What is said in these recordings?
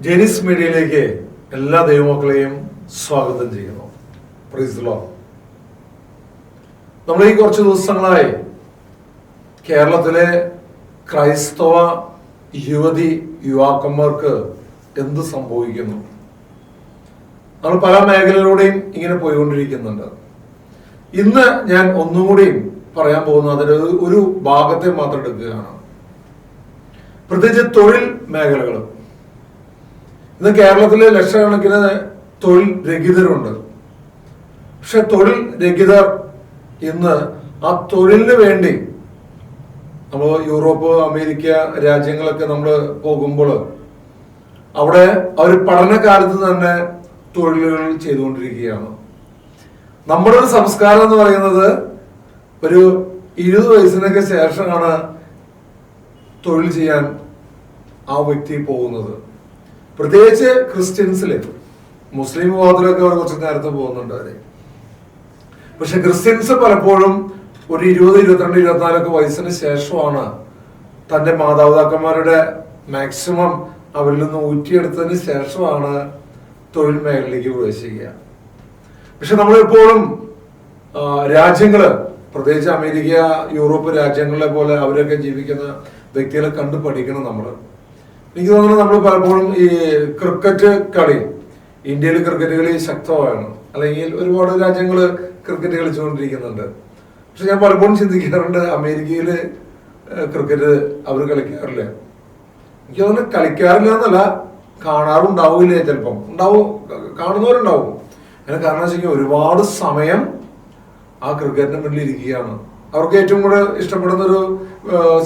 ജെനിസ് മീഡിയയിലേക്ക് എല്ലാ ദൈവമക്കളെയും സ്വാഗതം ചെയ്യുന്നു. പ്രീസ് ലോ നമ്മൾ ഈ കുറച്ച് ദിവസങ്ങളായി കേരളത്തിലെ ക്രൈസ്തവ യുവതി യുവാക്കന്മാർക്ക് എന്ത് സംഭവിക്കുന്നു? നമ്മൾ പല മേഖലയിലൂടെയും ഇങ്ങനെ പോയിക്കൊണ്ടിരിക്കുന്നുണ്ട്. ഇന്ന് ഞാൻ ഒന്നുകൂടിയും പറയാൻ പോകുന്നത് അതിൽ ഒരു- ഭാഗത്തെ മാത്രം എടുക്കുകയാണ്. പ്രത്യേകിച്ച് തൊഴിൽ മേഖലകൾ ഇന്ന് കേരളത്തിലെ ലക്ഷക്കണക്കിന് തൊഴിൽ രഹിതരുണ്ട്. പക്ഷെ തൊഴിൽ രഹിതർ ഇന്ന് ആ തൊഴിലിന് വേണ്ടി നമ്മൾ യൂറോപ്പ് അമേരിക്ക രാജ്യങ്ങളൊക്കെ നമ്മൾ പോകുമ്പോൾ അവിടെ അവർ പഠനകാലത്ത് തന്നെ തൊഴിലുകൾ ചെയ്തുകൊണ്ടിരിക്കുകയാണ്. നമ്മുടെ ഒരു സംസ്കാരം എന്ന് പറയുന്നത് ഒരു ഇരുപത് വയസ്സിനൊക്കെ ശേഷമാണ് തൊഴിൽ ചെയ്യാൻ ആ വ്യക്തി പോകുന്നത്. പ്രത്യേകിച്ച് ക്രിസ്ത്യൻസിൽ മുസ്ലിം വിഭാഗത്തിലൊക്കെ അവർ കുറച്ച് നേരത്തെ പോകുന്നുണ്ട് അവർ. പക്ഷെ ക്രിസ്ത്യൻസ് പലപ്പോഴും ഒരു ഇരുപത് ഇരുപത്തിരണ്ട് ഇരുപത്തിനാലൊക്കെ വയസ്സിന് ശേഷമാണ് തന്റെ മാതാപിതാക്കന്മാരുടെ മാക്സിമം അവരിൽ നിന്ന് ഊറ്റിയെടുത്തതിന് ശേഷമാണ് തൊഴിൽ മേഖലയിലേക്ക് പ്രവേശിക്കുക. പക്ഷെ നമ്മളെപ്പോഴും രാജ്യങ്ങൾ പ്രത്യേകിച്ച് അമേരിക്ക യൂറോപ്പ് രാജ്യങ്ങളെ പോലെ അവരൊക്കെ ജീവിക്കുന്ന വ്യക്തികളെ കണ്ടു പഠിക്കണം നമ്മൾ. എനിക്ക് തോന്നുന്നു നമ്മൾ പലപ്പോഴും ഈ ക്രിക്കറ്റ് കളി ഇന്ത്യയിൽ ക്രിക്കറ്റ് കളി ശക്തമാണ് അല്ലെങ്കിൽ ഒരുപാട് രാജ്യങ്ങൾ ക്രിക്കറ്റ് കളിച്ചുകൊണ്ടിരിക്കുന്നുണ്ട്. പക്ഷെ ഞാൻ പലപ്പോഴും ചിന്തിക്കാറുണ്ട് അമേരിക്കയിൽ ക്രിക്കറ്റ് അവർ കളിക്കാറില്ല. എനിക്ക് തോന്നുന്നു കളിക്കാറില്ല എന്നല്ല കാണാറുണ്ടാവില്ല ചിലപ്പം. ഉണ്ടാവും കാണുന്നവരുണ്ടാവും. അതിന് കാരണം വെച്ചാൽ ഒരുപാട് സമയം ആ ക്രിക്കറ്റിന് മുന്നിൽ ഇരിക്കുകയാണ്. അവർക്ക് ഏറ്റവും കൂടുതൽ ഇഷ്ടപ്പെടുന്ന ഒരു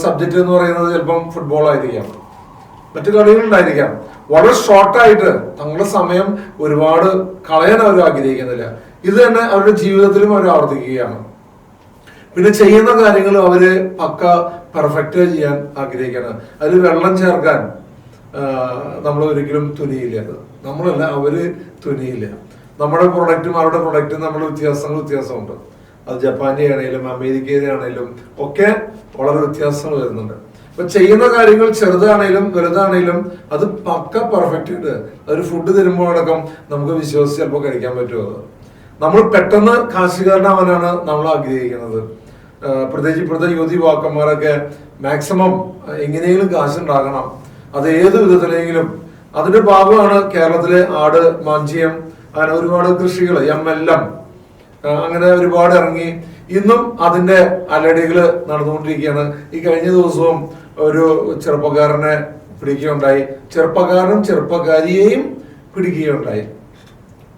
സബ്ജക്റ്റ് എന്ന് പറയുന്നത് ചിലപ്പം ഫുട്ബോൾ ആയിരിക്കാം. മറ്റു കളികളുണ്ടായിരിക്കാം. വളരെ ഷോർട്ടായിട്ട് തങ്ങളുടെ സമയം ഒരുപാട് കളയാൻ അവർ ആഗ്രഹിക്കുന്നില്ല. ഇത് തന്നെ അവരുടെ ജീവിതത്തിലും അവർ ആവർത്തിക്കുകയാണ്. പിന്നെ ചെയ്യുന്ന കാര്യങ്ങൾ അവർ പക്ക പെർഫെക്റ്റ് ചെയ്യാൻ ആഗ്രഹിക്കുകയാണ് അതിൽ വെള്ളം ചേർക്കാൻ നമ്മൾ ഒരിക്കലും തുനിയില്ല. നമ്മളല്ല അവർ തുനിയില്ല. നമ്മുടെ പ്രൊഡക്റ്റും അവരുടെ പ്രൊഡക്റ്റും നമ്മൾ വ്യത്യാസങ്ങൾ വ്യത്യാസമുണ്ട്. അത് ജപ്പാന്റെ ആണെങ്കിലും അമേരിക്കയുടെ ആണെങ്കിലും ഒക്കെ വളരെ വ്യത്യാസങ്ങൾ വരുന്നുണ്ട്. അപ്പൊ ചെയ്യുന്ന കാര്യങ്ങൾ ചെറുതാണേലും വലുതാണേലും അത് പക്ക പെർഫെക്റ്റ് ഉണ്ട് ഒരു ഫുഡ് തരുമ്പോഴടക്കം നമുക്ക് വിശ്വസിച്ച് ചിലപ്പോൾ കഴിക്കാൻ പറ്റുമോ? നമ്മൾ പെട്ടെന്ന് കാശുകാരനാവാനാണ് നമ്മൾ ആഗ്രഹിക്കുന്നത്. പ്രത്യേകിച്ച് ഇപ്പോഴത്തെ യുവതി യുവാക്കന്മാരൊക്കെ മാക്സിമം എങ്ങനെയെങ്കിലും കാശുണ്ടാകണം. അത് ഏത് വിധത്തിലെങ്കിലും. അതിന്റെ ഭാഗമാണ് കേരളത്തിലെ ആട് മാഞ്ചിയം അങ്ങനെ ഒരുപാട് കൃഷികൾ എം എൽ എം അങ്ങനെ ഒരുപാട് ഇറങ്ങി. ഇന്നും അതിന്റെ അലടികൾ നടന്നുകൊണ്ടിരിക്കുകയാണ്. ഈ കഴിഞ്ഞ ദിവസവും ഒരു ചെറുപ്പക്കാരനെ പിടിക്കുകയുണ്ടായി. ചെറുപ്പക്കാരനും ചെറുപ്പക്കാരിയെയും പിടിക്കുകയുണ്ടായി.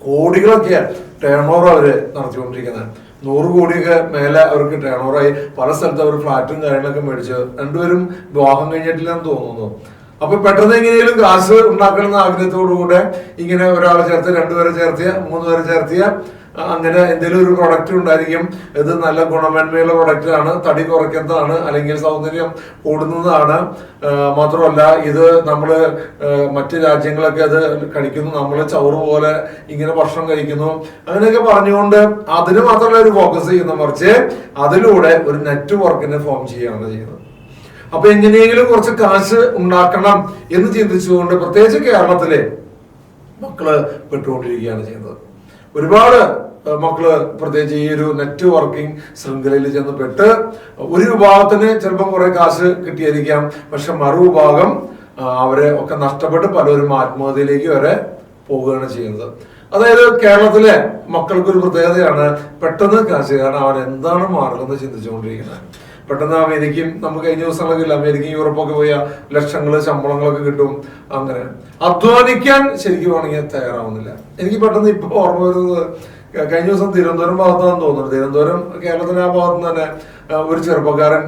കോടികളൊക്കെ ടേൺ ഓവർ അവർ നടത്തിക്കൊണ്ടിരിക്കുന്നത്. നൂറ് കോടിയൊക്കെ മേലെ അവർക്ക് ടേൺ ഓവറായി പല സ്ഥലത്ത് അവർ ഫ്ലാറ്റും കാര്യങ്ങളൊക്കെ മേടിച്ച് രണ്ടുപേരും വിവാഹം കഴിഞ്ഞിട്ടില്ലെന്ന് തോന്നുന്നു. അപ്പൊ പെട്ടെന്ന് എങ്ങനെയും കാശ് ഉണ്ടാക്കണം എന്ന ആഗ്രഹത്തോടു കൂടെ ഇങ്ങനെ ഒരാളെ ചേർത്ത് രണ്ടുപേരെ ചേർത്തിയ മൂന്ന് പേരെ ചേർത്തിയ അങ്ങനെ എന്തെങ്കിലും ഒരു പ്രൊഡക്റ്റ് ഉണ്ടായിരിക്കും. ഇത് നല്ല ഗുണമേന്മയുള്ള പ്രൊഡക്റ്റ് ആണ്. തടി കുറയ്ക്കുന്നതാണ്. അല്ലെങ്കിൽ സൗന്ദര്യം കൂടുന്നതാണ്. മാത്രമല്ല ഇത് നമ്മൾ മറ്റ് രാജ്യങ്ങളൊക്കെ അത് കഴിക്കുന്നു. നമ്മൾ ചവറ് പോലെ ഇങ്ങനെ ഭക്ഷണം കഴിക്കുന്നു. അങ്ങനെയൊക്കെ പറഞ്ഞുകൊണ്ട് അതിന് മാത്രമല്ല ഒരു ഫോക്കസ് ചെയ്യുന്ന മറിച്ച് അതിലൂടെ ഒരു നെറ്റ്വർക്കിനെ ഫോം ചെയ്യുകയാണ് ചെയ്യുന്നത്. അപ്പൊ എങ്ങനെയെങ്കിലും കുറച്ച് കാശ് ഉണ്ടാക്കണം എന്ന് ചിന്തിച്ചുകൊണ്ട് പ്രത്യേകിച്ച് കേരളത്തിലെ മക്കൾ പെട്ടുകൊണ്ടിരിക്കുകയാണ് ചെയ്യുന്നത്. ഒരുപാട് മക്കൾ പ്രത്യേകിച്ച് ഈ ഒരു നെറ്റ്വർക്കിംഗ് ശൃംഖലയിൽ ചെന്ന് പെട്ട് ഒരു വിഭാഗത്തിന് ചിലപ്പം കുറെ കാശ് കിട്ടിയിരിക്കാം. പക്ഷെ മറുവിഭാഗം അവരെ ഒക്കെ നഷ്ടപ്പെട്ട് പലരും ആത്മഹത്യയിലേക്ക് വരെ പോവുകയാണ് ചെയ്യുന്നത്. അതായത് കേരളത്തിലെ മക്കൾക്കൊരു പ്രത്യേകതയാണ് പെട്ടെന്ന് കാശ്. കാരണം അവൻ എന്താണ് എന്ന് ചിന്തിച്ചുകൊണ്ടിരിക്കുന്നത്. പെട്ടെന്ന് അമേരിക്കയും നമുക്ക് കഴിഞ്ഞ ദിവസങ്ങളൊക്കെ അമേരിക്കയും യൂറോപ്പൊക്കെ പോയ ലക്ഷങ്ങൾ ശമ്പളങ്ങളൊക്കെ കിട്ടും. അങ്ങനെ അധ്വാനിക്കാൻ ശരിക്കും ആണെങ്കിൽ തയ്യാറാവുന്നില്ല. എനിക്ക് പെട്ടെന്ന് ഇപ്പൊ ഓർമ്മ വരുന്നത് കഴിഞ്ഞ ദിവസം തിരുവനന്തപുരം ഭാഗത്താണെന്ന് തോന്നുന്നു. തിരുവനന്തപുരം കേരളത്തിന്റെ ആ ഭാഗത്ത് തന്നെ ഒരു ചെറുപ്പക്കാരൻ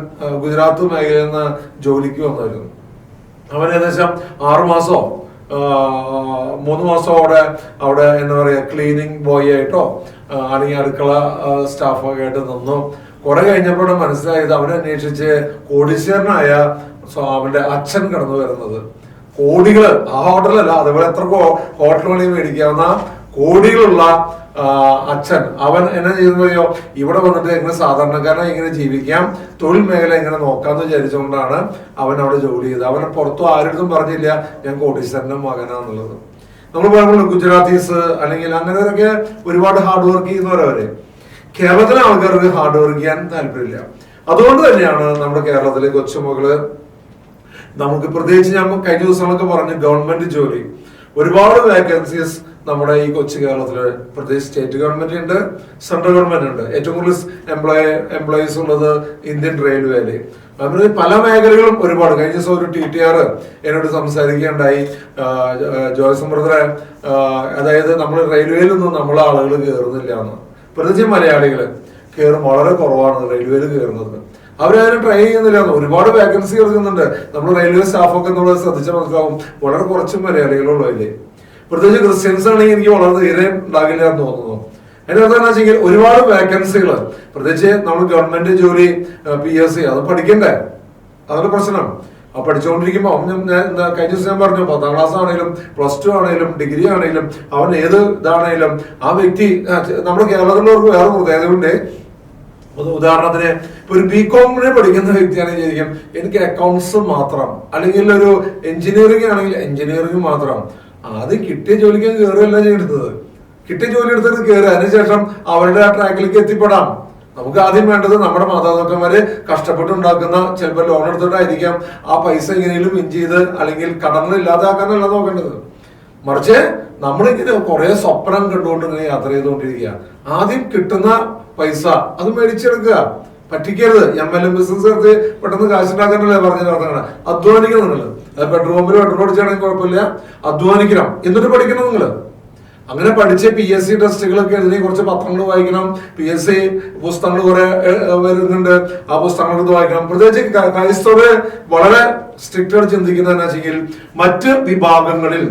ഗുജറാത്ത് മേഖലയിൽ നിന്ന് ജോലിക്ക് വന്നായിരുന്നു. അവൻ ഏകദേശം ആറുമാസോ മൂന്ന് മാസം അവിടെ അവിടെ എന്താ പറയാ ക്ലീനിങ് ബോയ് ആയിട്ടോ അല്ലെങ്കിൽ അടുക്കള സ്റ്റാഫൊക്കെ ആയിട്ട് നിന്നു. കുറെ കഴിഞ്ഞപ്പോഴാണ് മനസ്സിലായത് അവനെ അന്വേഷിച്ച് കോടീശ്വരനായ അവന്റെ അച്ഛൻ കടന്നു വരുന്നത്. കോടികൾ ആ ഹോട്ടലല്ല അതുപോലെ എത്ര ഹോട്ടൽ മേടിക്കാവുന്ന കോടികളുള്ള അച്ഛൻ. അവൻ എന്നെ ചെയ്യുന്നതോ ഇവിടെ വന്നിട്ട് എങ്ങനെ സാധാരണക്കാരനെ എങ്ങനെ ജീവിക്കാം തൊഴിൽ മേഖല എങ്ങനെ നോക്കാന്ന് വിചാരിച്ചുകൊണ്ടാണ് അവൻ അവിടെ ജോലി ചെയ്തത്. അവനെ പുറത്തു ആരുടെ പറഞ്ഞില്ല ഞാൻ കോടീശ്വരന്റെ മകനാന്നുള്ളത്. നമ്മൾ പറയുമ്പോൾ ഗുജറാത്തീസ് അല്ലെങ്കിൽ അങ്ങനെയൊക്കെ ഒരുപാട് ഹാർഡ് വർക്ക് ചെയ്യുന്നവരവര്. കേരളത്തിലെ ആൾക്കാർക്ക് ഹാർഡ് വർക്ക് ചെയ്യാൻ താല്പര്യമില്ല. അതുകൊണ്ട് തന്നെയാണ് നമ്മുടെ കേരളത്തിലെ കൊച്ചുമകൾ നമുക്ക് പ്രത്യേകിച്ച് ഞാൻ കഴിഞ്ഞ ദിവസങ്ങളൊക്കെ പറഞ്ഞു ഗവൺമെന്റ് ജോലി. ഒരുപാട് വേക്കൻസീസ് നമ്മുടെ ഈ കൊച്ചു കേരളത്തിൽ പ്രത്യേകിച്ച് സ്റ്റേറ്റ് ഗവൺമെന്റ് ഉണ്ട് സെൻട്രൽ ഗവൺമെന്റ് ഉണ്ട്. ഏറ്റവും കൂടുതൽ എംപ്ലോയ എംപ്ലോയീസ് ഉള്ളത് ഇന്ത്യൻ റെയിൽവേയിൽ അവർ പല മേഖലകളും ഒരുപാട്. കഴിഞ്ഞ ദിവസം ഒരു ടി ടി ആർ എന്നോട് സംസാരിക്കുകയുണ്ടായി. ജോയ് അതായത് നമ്മൾ റെയിൽവേയിലൊന്നും നമ്മളെ ആളുകൾ കയറുന്നില്ല എന്ന്. പ്രത്യേകിച്ച് മലയാളികൾ കയറും വളരെ കുറവാണ് റെയിൽവേയിൽ കയറുന്നത് അവരാരും ട്രൈ ചെയ്യുന്നില്ല. ഒരുപാട് വേക്കൻസി കിടക്കുന്നുണ്ട്. നമ്മൾ റെയിൽവേ സ്റ്റാഫൊക്കെ നമ്മൾ ശ്രദ്ധിച്ചാൽ മനസ്സിലാവും വളരെ കുറച്ച് മലയാളികളുള്ളൂ അതിൽ. പ്രത്യേകിച്ച് ക്രിസ്ത്യൻസ് ആണെങ്കിൽ എനിക്ക് വളരെ തീരെ ഉണ്ടാകില്ല എന്ന് തോന്നുന്നു. എന്റെ അർത്ഥം എന്താ വെച്ചാൽ ഒരുപാട് വേക്കൻസികൾ പ്രത്യേകിച്ച് നമ്മൾ ഗവൺമെന്റ് ജോലി പി എസ് സി അത് പഠിക്കണ്ടേ? അതൊരു പ്രശ്നം. ആ പഠിച്ചുകൊണ്ടിരിക്കുമ്പോൾ ഞാൻ- കഴിഞ്ഞ ദിവസം ഞാൻ പറഞ്ഞു പത്താം ക്ലാസ് ആണെങ്കിലും പ്ലസ് ടു ആണെങ്കിലും ഡിഗ്രി ആണെങ്കിലും അവൻ ഏത് ഇതാണെങ്കിലും ആ വ്യക്തി നമ്മുടെ കേരളത്തിലുള്ളവർക്ക് വേറെ പ്രത്യേകതയുണ്ട് ഉദാഹരണത്തിന് ഇപ്പൊ ഒരു ബി കോമിനെ പഠിക്കുന്ന വ്യക്തിയാണെങ്കിൽ ശരിക്കും എനിക്ക് അക്കൗണ്ട്സ് മാത്രം അല്ലെങ്കിൽ ഒരു എഞ്ചിനീയറിംഗ് ആണെങ്കിൽ എഞ്ചിനീയറിംഗ് മാത്രം. അത് കിട്ടിയ ജോലിക്ക് കയറുകയല്ല ചെയ്യുന്നത് കിട്ടിയ ജോലി എടുത്തിട്ട് കയറുക അതിനുശേഷം അവരുടെ ആ ട്രാക്കിലേക്ക് എത്തിപ്പെടാം. നമുക്ക് ആദ്യം വേണ്ടത് നമ്മുടെ മാതാപിതാക്കന്മാര് കഷ്ടപ്പെട്ടുണ്ടാക്കുന്ന ചിലപ്പോൾ ലോൺ എടുത്തിട്ടായിരിക്കാം ആ പൈസ എങ്ങനെയും വിൻ ചെയ്ത് അല്ലെങ്കിൽ കടങ്ങൾ ഇല്ലാതാക്കാനല്ല നോക്കേണ്ടത്. മറിച്ച് നമ്മളിങ്ങനെ കുറെ സ്വപ്നം കണ്ടുകൊണ്ട് ഇങ്ങനെ യാത്ര ചെയ്തുകൊണ്ടിരിക്കുക. ആദ്യം കിട്ടുന്ന പൈസ അത് മേടിച്ചെടുക്കുക. പറ്റിക്കരുത്. എം എൽ എം ബിസിനസ് എടുത്ത് പെട്ടെന്ന് കാശുണ്ടാക്കാനല്ലേ പറഞ്ഞ നടത്തണം അധ്വാനിക്കണം നിങ്ങൾ അത് പെട്രോൾ പമ്പിൽ പെട്രോൾ അടിച്ചാണെങ്കിൽ കുഴപ്പമില്ല. അധ്വാനിക്കണം. എന്നിട്ട് പഠിക്കണം നിങ്ങൾ അങ്ങനെ പഠിച്ച പി എസ് സി ടെസ്റ്റുകളൊക്കെ എഴുതി കുറച്ച് പത്രങ്ങൾ വായിക്കണം. പി എസ് സി പുസ്തകങ്ങൾ കുറെ വരുന്നുണ്ട്. ആ പുസ്തകങ്ങളൊക്കെ വായിക്കണം. പ്രത്യേകിച്ച് ക്രൈസ്തവര് വളരെ സ്ട്രിക്റ്റ് ആയിട്ട് ചിന്തിക്കുന്നത് എന്താ വെച്ചെങ്കിൽ മറ്റ് വിഭാഗങ്ങളിൽ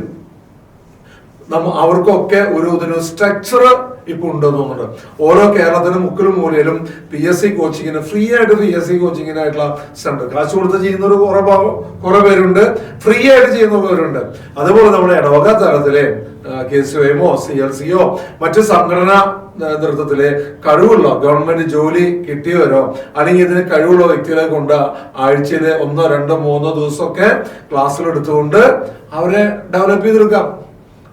നമ്മ അവർക്കൊക്കെ ഒരു ഇതിന് സ്ട്രക്ചർ ഇപ്പൊ ഉണ്ട് തോന്നുന്നുണ്ട്. ഓരോ കേരളത്തിലും മുക്കിലും മൂലയിലും പി എസ് സി കോച്ചിങ്ങിന് ഫ്രീ ആയിട്ട് പി എസ് സി കോച്ചിങ്ങിനായിട്ടുള്ള സെന്റർ കാശ് കൊടുത്ത് ചെയ്യുന്നവർ കുറെ കുറെ പേരുണ്ട്. ഫ്രീ ആയിട്ട് ചെയ്യുന്നവരുണ്ട് അതുപോലെ നമ്മുടെ ഇടവക തലത്തിലെ കെ സി എമ്മോ സി എൽ സിയോ മറ്റ് സംഘടനാ നേതൃത്വത്തിലെ കഴിവുള്ള ഗവൺമെന്റ് ജോലി കിട്ടിയവരോ അല്ലെങ്കിൽ ഇതിന് കഴിവുള്ള വ്യക്തികളെ കൊണ്ട് ആഴ്ചയിൽ ഒന്നോ രണ്ടോ മൂന്നോ ദിവസമൊക്കെ ക്ലാസ്സിലെടുത്തുകൊണ്ട് അവരെ ഡെവലപ്പ് ചെയ്തെടുക്കാം.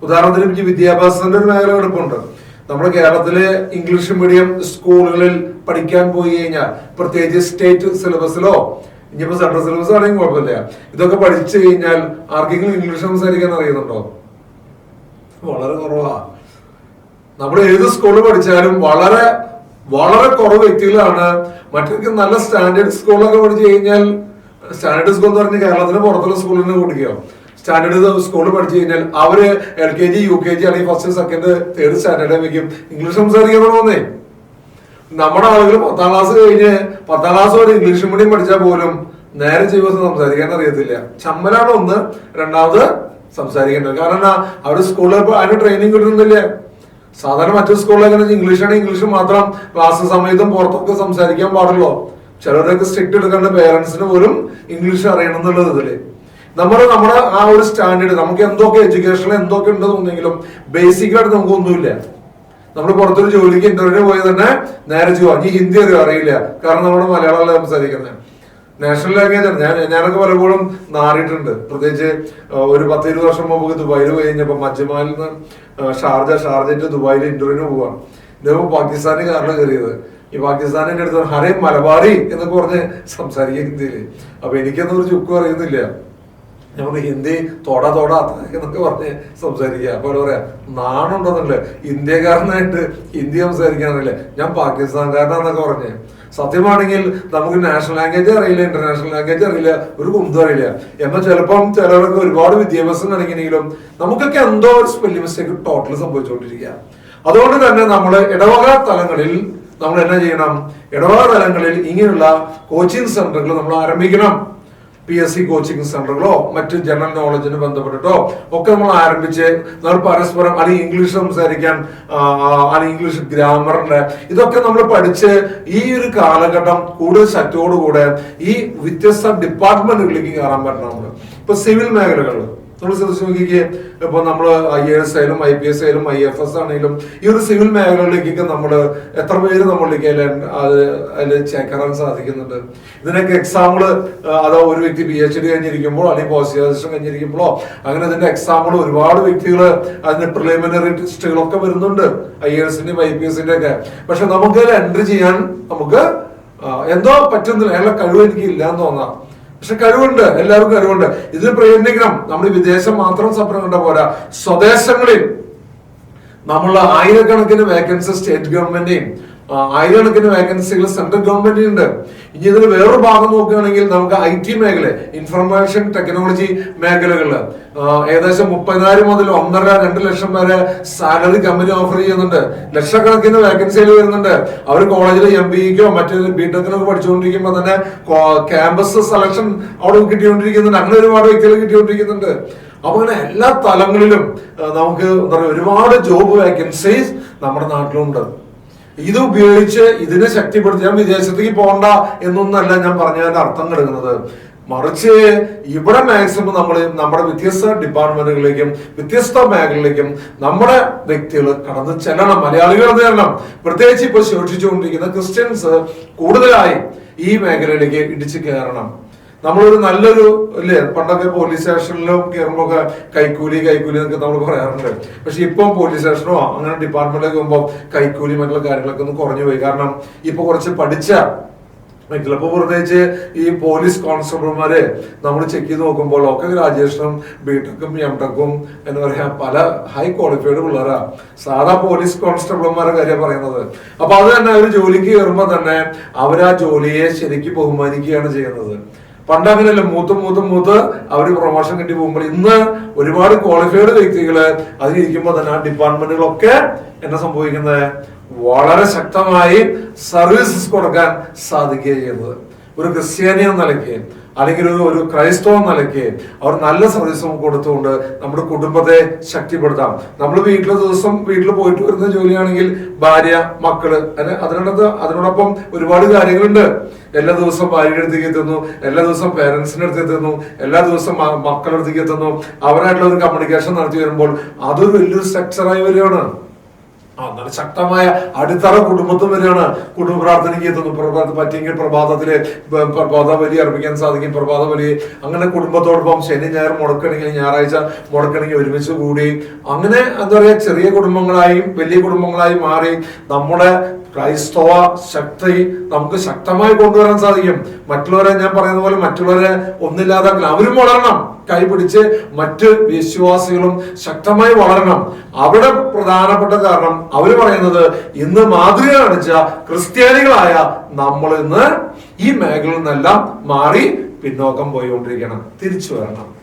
ഉദാഹരണത്തിന് വിദ്യാഭ്യാസത്തിന്റെ ഒരു മേഖല എടുപ്പുണ്ട് നമ്മുടെ കേരളത്തിലെ ഇംഗ്ലീഷ് മീഡിയം സ്കൂളുകളിൽ പഠിക്കാൻ പോയി കഴിഞ്ഞാൽ പ്രത്യേകിച്ച് സ്റ്റേറ്റ് സിലബസിലോ ഇനിയിപ്പോ സെൻട്രൽ സിലബസ് ആണെങ്കിൽ കുഴപ്പമില്ല. ഇതൊക്കെ പഠിച്ചു കഴിഞ്ഞാൽ ആർക്കെങ്കിലും ഇംഗ്ലീഷ് സംസാരിക്കാൻ അറിയുന്നുണ്ടോ? വളരെ കുറവാ. നമ്മൾ ഏത് സ്കൂളിൽ പഠിച്ചാലും വളരെ വളരെ കുറവ് വ്യക്തികളാണ്. മറ്റൊക്കെ നല്ല സ്റ്റാൻഡേർഡ് സ്കൂളൊക്കെ പഠിച്ചു കഴിഞ്ഞാൽ സ്റ്റാൻഡേർഡ് സ്കൂൾ എന്ന് പറഞ്ഞാൽ കേരളത്തിന് പുറത്തുള്ള സ്കൂളിനെ കുടിക്കോ സ്റ്റാൻഡേർഡ് സ്കൂളിൽ പഠിച്ചു കഴിഞ്ഞാൽ അവർ L K G U K G അല്ലെങ്കിൽ ഫസ്റ്റ് സെക്കൻഡ് തേർഡ് സ്റ്റാൻഡേർഡ് വെക്കും. ഇംഗ്ലീഷ് സംസാരിക്കാൻ തോന്നേ നമ്മുടെ ആളുകൾ പത്താം ക്ലാസ് കഴിഞ്ഞ് പത്താം ക്ലാസ് വരെ ഇംഗ്ലീഷ് മീഡിയം പഠിച്ചാൽ പോലും നേരെ ജീവിതത്തിൽ സംസാരിക്കാൻ അറിയത്തില്ല. ചമ്മലാണ് ഒന്ന് രണ്ടാമത് സംസാരിക്കേണ്ടത്. കാരണം അവർ സ്കൂളിൽ അതിന് ട്രെയിനിങ് കിട്ടുന്നില്ല? സാധാരണ മറ്റു സ്കൂളിലൊക്കെ ഇംഗ്ലീഷാണ് ഇംഗ്ലീഷ് മാത്രം ക്ലാസ് സമയത്തും പുറത്തൊക്കെ സംസാരിക്കാൻ പാടുള്ളൂ. ചിലരൊക്കെ സ്ട്രിക്റ്റ് എടുക്കേണ്ട പേരൻസിന് പോലും ഇംഗ്ലീഷ് അറിയണം എന്നുള്ളത് ഇതിൽ. നമ്മുടെ നമ്മുടെ ആ ഒരു സ്റ്റാൻഡേർഡ് നമുക്ക് എന്തൊക്കെ എഡ്യൂക്കേഷനിൽ എന്തൊക്കെ ഉണ്ടെന്നുണ്ടെങ്കിലും ബേസിക്കായിട്ട് നമുക്കൊന്നുമില്ല നമ്മൾ പുറത്തൊരു ജോലിക്ക് ഇന്റർവ്യൂ പോയി തന്നെ നേരെ ചെയ്യുക നീ ഹിന്ദി അറിയോ അറിയില്ല. കാരണം നമ്മുടെ മലയാളമല്ല സംസാരിക്കുന്നത്. നാഷണൽ ലാംഗ്വേജ് ആണ്. ഞാൻ ഞാനൊക്കെ പലപ്പോഴും നാറിയിട്ടുണ്ട്. പ്രത്യേകിച്ച് ഒരു പത്ത് ഇരുപത് വർഷം മുമ്പ് ദുബായിൽ പോയി കഴിഞ്ഞപ്പോൾ മജ്ജമാലിൽ നിന്ന് ഷാർജ ഷാർജറ്റ് ദുബായിൽ ഇന്റർവ്യൂവിന് പോവാണ്. ഇദ്ദേഹം പാകിസ്ഥാനി കാരണം കയറിയത്. ഈ പാകിസ്ഥാനിന്റെ അടുത്ത് ഹരേ മലബാറി എന്നൊക്കെ പറഞ്ഞ് സംസാരിക്കുക ഹിന്ദിയിൽ. അപ്പൊ എനിക്കൊന്നും ഒരു ചുക്കും അറിയുന്നില്ല. നമ്മൾ ഹിന്ദി തോട തോട എന്നൊക്കെ പറഞ്ഞ് സംസാരിക്കുക. അപ്പോൾ പറയാ നാണുണ്ടെന്നുണ്ട് ഇന്ത്യക്കാരനായിട്ട് ഹിന്ദി സംസാരിക്കാനല്ലേ ഞാൻ പാകിസ്ഥാൻകാരനാന്നൊക്കെ പറഞ്ഞ്. സത്യമാണെങ്കിൽ നമുക്ക് നാഷണൽ ലാംഗ്വേജ് അറിയില്ല ഇന്റർനാഷണൽ ലാംഗ്വേജ് അറിയില്ല ഒരു കുന്തും അറിയില്ല. എന്നാൽ ചിലപ്പം ചിലവർക്ക് ഒരുപാട് വിദ്യാഭ്യാസം കാണിക്കണമെങ്കിലും നമുക്കൊക്കെ എന്തോ ഒരു സ്പെല്ലിംഗ് മിസ്റ്റേക്ക് ടോട്ടൽ സംഭവിച്ചുകൊണ്ടിരിക്കുക അതുകൊണ്ട് തന്നെ നമ്മൾ ഇടവക തലങ്ങളിൽ നമ്മൾ എന്നാ ചെയ്യണം? ഇടവക തലങ്ങളിൽ ഇങ്ങനെയുള്ള കോച്ചിങ് സെന്ററുകൾ നമ്മൾ ആരംഭിക്കണം. പി എസ് സി കോച്ചിങ് സെന്ററുകളോ മറ്റ് ജനറൽ നോളജിന് ബന്ധപ്പെട്ടിട്ടോ ഒക്കെ നമ്മൾ ആരംഭിച്ച് നമ്മൾ പരസ്പരം അല്ലെങ്കിൽ ഇംഗ്ലീഷ് സംസാരിക്കാൻ അല്ലെങ്കിൽ ഇംഗ്ലീഷ് ഗ്രാമറിന്റെ ഇതൊക്കെ നമ്മൾ പഠിച്ച് ഈ ഒരു കാലഘട്ടം കൂടുതൽ ശക്തിയോടുകൂടെ ഈ വ്യത്യസ്ത ഡിപ്പാർട്ട്മെന്റുകളിലേക്ക് കയറാൻ പറ്റണം നമ്മൾ ഇപ്പൊ സിവിൽ മേഖലകളിൽ നമ്മൾ ശ്രദ്ധിച്ച് നോക്കിക്കേ ഇപ്പൊ നമ്മൾ ഐ എ എസ് ആയാലും ഐ പി എസ് ആയാലും ഐ എഫ് എസ് ആണെങ്കിലും ഈ ഒരു സിവിൽ മേഖലകളിലേക്കൊക്കെ നമ്മൾ എത്ര പേര് നമ്മളിലേക്ക് അതിൽ- അത് അതിൽ ചേക്കറാൻ സാധിക്കുന്നുണ്ട്? ഇതിനൊക്കെ എക്സാമ്പിൾ അതോ ഒരു വ്യക്തി പി എച്ച് ഡി കഴിഞ്ഞിരിക്കുമ്പോൾ അല്ലെങ്കിൽ പോസ്റ്റ് ഗ്രാജുവേഷൻ കഴിഞ്ഞിരിക്കുമ്പോഴോ അങ്ങനെ അതിന്റെ എക്സാമ്പിൾ ഒരുപാട് വ്യക്തികൾ അതിന്റെ പ്രിലിമിനറി ടെസ്റ്റുകളൊക്കെ വരുന്നുണ്ട് ഐ എ എസിന്റെയും ഐ പി എസിന്റെ ഒക്കെ പക്ഷെ നമുക്ക് എൻട്രി ചെയ്യാൻ നമുക്ക് എന്തോ പറ്റുന്നില്ല അയാളുടെ കഴിവ് എനിക്ക് ഇല്ല എന്ന് തോന്നാം. പക്ഷെ കഴിവുണ്ട് എല്ലാവർക്കും കഴിവുണ്ട് ഇതിൽ പ്രയത്നിക്കണം. നമ്മൾ വിദേശം മാത്രം സ്വപ്നം കണ്ട പോരാ. സ്വദേശങ്ങളിൽ നമ്മൾ ആയിരക്കണക്കിന് വേക്കൻസി സ്റ്റേറ്റ് ഗവൺമെന്റിയും ആ, ആയിരക്കണക്കിന് വേക്കൻസികൾ സെൻട്രൽ ഗവൺമെന്റിന് ഉണ്ട് ഇനി ഇതിൽ വേറൊരു ഭാഗം നോക്കുകയാണെങ്കിൽ നമുക്ക് ഐ ടി മേഖല ഇൻഫർമേഷൻ ടെക്നോളജി മേഖലകളിൽ ഏകദേശം മുപ്പതിനായിരം മുതൽ ഒന്നര രണ്ട് ലക്ഷം വരെ സാലറി കമ്പനി ഓഫർ ചെയ്യുന്നുണ്ട്. ലക്ഷക്കണക്കിന് വേക്കൻസികൾ വരുന്നുണ്ട്. അവർ കോളേജിൽ എം ബിക്കോ മറ്റു ബി ടെക്കിനോ പഠിച്ചുകൊണ്ടിരിക്കുമ്പോൾ തന്നെ ക്യാമ്പസ് സെലക്ഷൻ അവിടെ കിട്ടിക്കൊണ്ടിരിക്കുന്നുണ്ട്. അങ്ങനെ ഒരുപാട് വ്യക്തികൾ കിട്ടിക്കൊണ്ടിരിക്കുന്നുണ്ട്. അപ്പൊ അങ്ങനെ എല്ലാ തലങ്ങളിലും നമുക്ക് എന്താ പറയുക ഒരുപാട് ജോബ് വേക്കൻസീസ് നമ്മുടെ നാട്ടിലുണ്ട്. ഇത് ഉപയോഗിച്ച് ഇതിനെ ശക്തിപ്പെടുത്തി ഞാൻ വിദേശത്തേക്ക് പോകണ്ട എന്നൊന്നല്ല ഞാൻ പറഞ്ഞതിന്റെ അർത്ഥം കിടക്കുന്നത്. മറിച്ച് ഇവിടെ മാക്സിമം നമ്മൾ നമ്മുടെ വ്യത്യസ്ത ഡിപ്പാർട്ട്മെന്റുകളിലേക്കും വ്യത്യസ്ത മേഖലകളിലേക്കും നമ്മുടെ വ്യക്തികൾ കടന്ന് ചെല്ലണം. മലയാളികൾ ചെല്ലണം. പ്രത്യേകിച്ച് ഇപ്പൊ ശോഷിച്ചുകൊണ്ടിരിക്കുന്ന ക്രിസ്ത്യൻസ് കൂടുതലായി ഈ മേഖലയിലേക്ക് ഇടിച്ചു കയറണം. നമ്മളൊരു നല്ലൊരു അല്ലേ പണ്ടൊക്കെ പോലീസ് സ്റ്റേഷനിലും കയറുമ്പോ ഒക്കെ കൈക്കൂലി കൈക്കൂലി എന്നൊക്കെ നമ്മൾ പറയാറുണ്ട്. പക്ഷെ ഇപ്പം പോലീസ് സ്റ്റേഷനോ അങ്ങനെ ഡിപ്പാർട്ട്മെന്റിലേക്ക് പോകുമ്പോൾ കൈക്കൂലി മറ്റുള്ള കാര്യങ്ങളൊക്കെ ഒന്ന് കുറഞ്ഞു പോയി. കാരണം ഇപ്പൊ കുറച്ച് പഠിച്ച ചിലപ്പോൾ പ്രത്യേകിച്ച് ഈ പോലീസ് കോൺസ്റ്റബിൾമാരെ നമ്മൾ ചെക്ക് ചെയ്ത് നോക്കുമ്പോൾ ഒക്കെ ഗ്രാജുവേഷനും ബിടെക്കും എം ടെക്കും എന്ന് പറയാ പല ഹൈ ക്വാളിഫൈഡ് പിള്ളേരാ. സാധാ പോലീസ് കോൺസ്റ്റബിൾമാരുടെ കാര്യം പറയുന്നത്. അപ്പൊ അത് തന്നെ അവർ ജോലിക്ക് കയറുമ്പോൾ തന്നെ അവർ ആ ജോലിയെ ശരിക്കും ബഹുമാനിക്കുകയാണ് ചെയ്യുന്നത്. പണ്ട് അങ്ങനെയല്ല മൂത്ത് മൂത്ത് മൂത്ത് അവർ പ്രൊമോഷൻ കിട്ടി പോകുമ്പോൾ ഇന്ന് ഒരുപാട് ക്വാളിഫൈഡ് വ്യക്തികൾ അതിലിരിക്കുമ്പോൾ തന്നെ ആ ഡിപ്പാർട്ട്മെന്റുകളൊക്കെ എന്നാ സംഭവിക്കുന്നത്? വളരെ ശക്തമായി സർവീസസ് കൊടുക്കാൻ സാധിക്കുകയാണ് ചെയ്യുന്നത്. ഒരു ക്രിസ്ത്യാനി എന്ന നിലയ്ക്ക് അല്ലെങ്കിൽ ഒരു ഒരു ക്രൈസ്തവ നിലയ്ക്ക് അവർ നല്ല സർവീസും കൊടുത്തുകൊണ്ട് നമ്മുടെ കുടുംബത്തെ ശക്തിപ്പെടുത്താം. നമ്മൾ വീട്ടിലെ ദിവസം വീട്ടിൽ പോയിട്ട് വരുന്ന ജോലിയാണെങ്കിൽ ഭാര്യ മക്കൾ അല്ലെ അതിനോടൊത്ത് അതിനോടൊപ്പം ഒരുപാട് കാര്യങ്ങളുണ്ട്. എല്ലാ ദിവസവും ഭാര്യയുടെ അടുത്തേക്ക് എത്തുന്നു എല്ലാ ദിവസവും പേരൻസിന്റെ അടുത്ത് എത്തുന്നു എല്ലാ ദിവസവും മക്കളുടെ അടുത്തേക്ക് എത്തുന്നു. അവരായിട്ടുള്ള ഒരു കമ്മ്യൂണിക്കേഷൻ നടത്തി വരുമ്പോൾ അതൊരു വലിയൊരു സ്ട്രക്ചറായി വരികയാണ്. ആ നല്ല ശക്തമായ അടിത്തറ കുടുംബത്തിൽ വരെയാണ് കുടുംബ പ്രാർത്ഥനയ്ക്ക് എത്തുന്നു. പറ്റിയെങ്കിൽ പ്രഭാതത്തിൽ പ്രഭാത ബലി അർപ്പിക്കാൻ സാധിക്കും. പ്രഭാത ബലി. അങ്ങനെ കുടുംബത്തോടൊപ്പം ശനി ഞായർ മുടക്കണെങ്കിൽ ഞായറാഴ്ച മുടക്കണെങ്കിൽ ഒരുമിച്ച് കൂടി. അങ്ങനെ എന്താ പറയാ ചെറിയ കുടുംബങ്ങളായും വലിയ കുടുംബങ്ങളായും മാറി. നമ്മുടെ ക്രൈസ്തവ ശക്തി നമുക്ക് ശക്തമായി കൊണ്ടുവരാൻ സാധിക്കും. മറ്റുള്ളവരെ ഞാൻ പറയുന്ന പോലെ മറ്റുള്ളവരെ ഒന്നില്ലാതാക്കണം അവരും വളരണം. കൈപിടിച്ച് മറ്റ് വിശ്വാസികളും ശക്തമായി വളരണം. അവിടെ പ്രധാനപ്പെട്ട കാരണം അവർ പറയുന്നത് ഇന്ന് മാതൃക കാണിച്ച ക്രിസ്ത്യാനികളായ നമ്മൾ ഇന്ന് ഈ മേഖലയിൽ നിന്നെല്ലാം മാറി പിന്നോക്കം പോയിക്കൊണ്ടിരിക്കണം. തിരിച്ചു വരണം.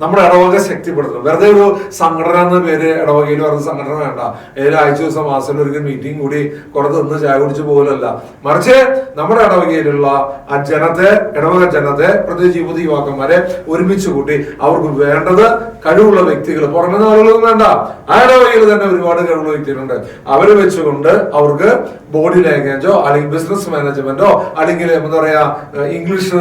നമ്മുടെ ഇടവക ശക്തിപ്പെടുത്തണം. വെറുതെ ഒരു സംഘടന എന്ന പേര് ഇടവകയിൽ പറഞ്ഞ സംഘടന വേണ്ട. ഏതൊരു ആഴ്ച ദിവസം മാസത്തിൽ ഒരിക്കൽ മീറ്റിംഗ് കൂടി കുറെ നിന്ന് ചായ കുടിച്ച് പോലല്ല മറിച്ച് നമ്മുടെ ഇടവകയിലുള്ള ആ ജനത്തെ ഇടവക ജനത്തെ പ്രത്യേകിച്ച് യുവതി യുവാക്കന്മാരെ ഒരുമിച്ച് കൂട്ടി അവർക്ക് വേണ്ടത് കഴിവുള്ള വ്യക്തികൾ. പുറമെ ആളുകളൊന്നും വേണ്ട. ആ ഇടവകയിൽ തന്നെ ഒരുപാട് കഴിവുള്ള വ്യക്തികളുണ്ട്. അവരെ വെച്ചുകൊണ്ട് അവർക്ക് ബോഡി ലാംഗ്വേജോ അല്ലെങ്കിൽ ബിസിനസ് മാനേജ്മെന്റോ അല്ലെങ്കിൽ എന്താ പറയാ ഇംഗ്ലീഷ്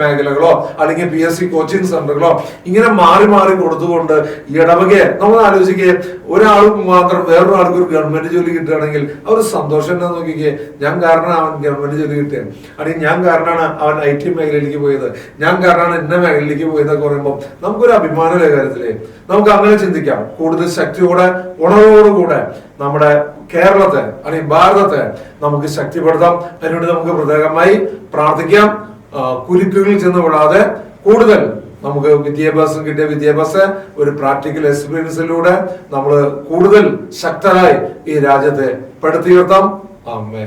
മേഖലകളോ അല്ലെങ്കിൽ പി എസ് സി കോച്ചിങ് സെന്ററുകളോ ഇങ്ങനെ മാറി മാറി കൊടുത്തുകൊണ്ട് ഇടവക നമ്മൾ ആലോചിക്കുക ഒരാൾ മാത്രം വേറൊരാൾക്ക് ഒരു ഗവൺമെന്റ് ജോലി കിട്ടുകയാണെങ്കിൽ ഒരു സന്തോഷം എന്താ നോക്കിക്കേ. ഞാൻ കാരണം അവൻ ഗവൺമെന്റ് ജോലി കിട്ടിയത്. അല്ലെങ്കിൽ ഞാൻ കാരണമാണ് അവൻ ഐ ടി മേഖലയിലേക്ക് പോയത്. ഞാൻ കാരണമാണ് ഇന്ന മേഖലയിലേക്ക് പോയതെന്നൊക്കെ പറയുമ്പോൾ നമുക്കൊരു അഭിമാനമുള്ള കാര്യത്തിലേ? നമുക്ക് അങ്ങനെ ചിന്തിക്കാം. കൂടുതൽ ശക്തിയോടെ ഉണർവോടുകൂടെ നമ്മുടെ കേരളത്തെ അല്ലെങ്കിൽ ഭാരതത്തെ നമുക്ക് ശക്തിപ്പെടുത്താം. അതിനുവേണ്ടി നമുക്ക് പ്രത്യേകമായി പ്രാർത്ഥിക്കാം. കുരുക്കുകളിൽ ചെന്ന് വിടാതെ കൂടുതൽ നമുക്ക് വിദ്യാഭ്യാസം കിട്ടിയ വിദ്യാഭ്യാസ ഒരു പ്രാക്ടിക്കൽ എക്സ്പീരിയൻസിലൂടെ നമ്മൾ കൂടുതൽ ശക്തരായി ഈ രാജ്യത്തെ പെടുത്തിയിർത്താം അമ്മേ